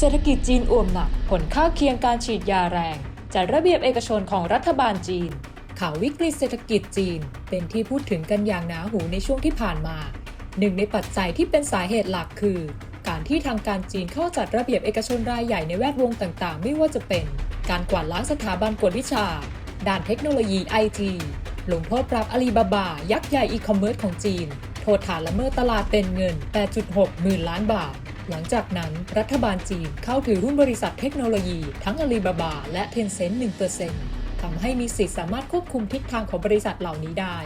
เศรษฐกิจจีนอ่วมหนัก ผลข้างเคียงการฉีดยาแรง จัดระเบียบเอกชนของรัฐบาลจีน ข่าววิกฤตเศรษฐกิจจีน เป็นที่พูดถึงกันอย่างหนาหูในช่วงที่ผ่านมา หนึ่งในปัจจัยที่เป็นสาเหตุหลักคือ การที่ทางการจีนเข้าจัดระเบียบเอกชนรายใหญ่ในแวดวงต่างๆ ไม่ว่าจะเป็น การกวาดล้างสถาบันกวดวิชาด้านเทคโนโลยีไอทีลงโทษปรับอาลีบาบา ยักษ์ใหญ่อีคอมเมิร์ซของจีน โทษฐานละเมิดตลาดเป็นเงิน 8.6 หมื่นล้านบาท หลังจากนั้นรัฐบาลจีนเข้าถือหุ้นบริษัทเทคโนโลยี ทั้งอาลีบาบา และเทนเซ็นต์1%ทำให้มีสิทธิ์สามารถควบคุมทิศทางของบริษัทเหล่านี้ได้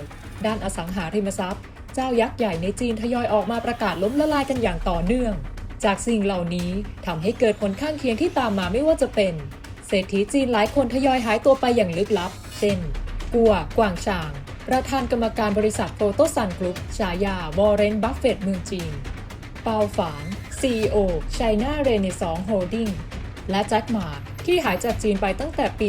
ด้านอสังหาริมทรัพย์ เจ้ายักษ์ใหญ่ในจีนทยอยออกมาประกาศล้มละลายกันอย่างต่อเนื่อง จากสิ่งเหล่านี้ทำให้เกิดผลข้างเคียงที่ตามมาไม่ว่าจะเป็นเศรษฐีจีนหลายคนทยอยหายตัวไปอย่างลึกลับ เช่น กัว กวางชาง ประธานกรรมการบริษัทโฟโตซันกรุ๊ปฉายาวอร์เรน บัฟเฟตต์เมืองจีน เปาฝาน CEO China Renaissance Holding และแจ็คหมาที่หายจากจีนไปตั้งแต่ปี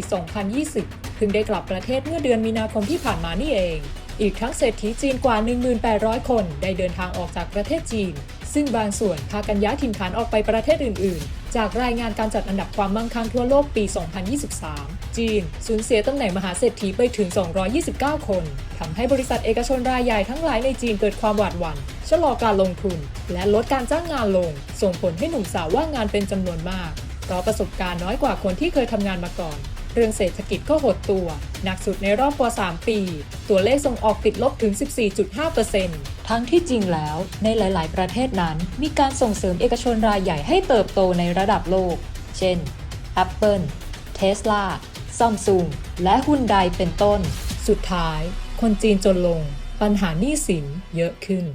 2020 ถึงได้กลับประเทศเมื่อเดือนมีนาคมที่ผ่านมานี่เอง อีกทั้งเศรษฐีจีนกว่า 1,800 คน ได้เดินทางออกจากประเทศจีน ซึ่งบางส่วนพากันย้ายถิ่นฐานออกไปประเทศอื่น ๆ จากรายงานการจัดอันดับความมั่งคั่งทั่วโลกปี 2023 จีน สูญเสียตำแหน่งมหาเศรษฐีไปถึง 229 คนทำให้บริษัทเอกชนรายใหญ่ทั้งหลายในจีนเกิดความหวาดหวั่นชะลอการลงทุน และลดการจ้างงานลง ส่งผลให้หนุ่มสาวว่างงานเป็นจำนวนมากเพราะประสบการณ์น้อยกว่าคนที่เคยทำงานมาก่อน เรื่องเศรษฐกิจก็หดตัว หนักสุดในรอบกว่า 3 ปี ตัวเลขส่งออกติดลบถึง 14.5%ทั้งที่จริงแล้วในหลาย ๆ ประเทศนั้น มีการส่งเสริมเอกชนรายใหญ่ให้เติบโตในระดับโลก เช่น Apple Tesla Samsung และฮุนไดเป็นต้น สุดท้าย คนจีนจนลง ปัญหาหนี้สินเยอะขึ้น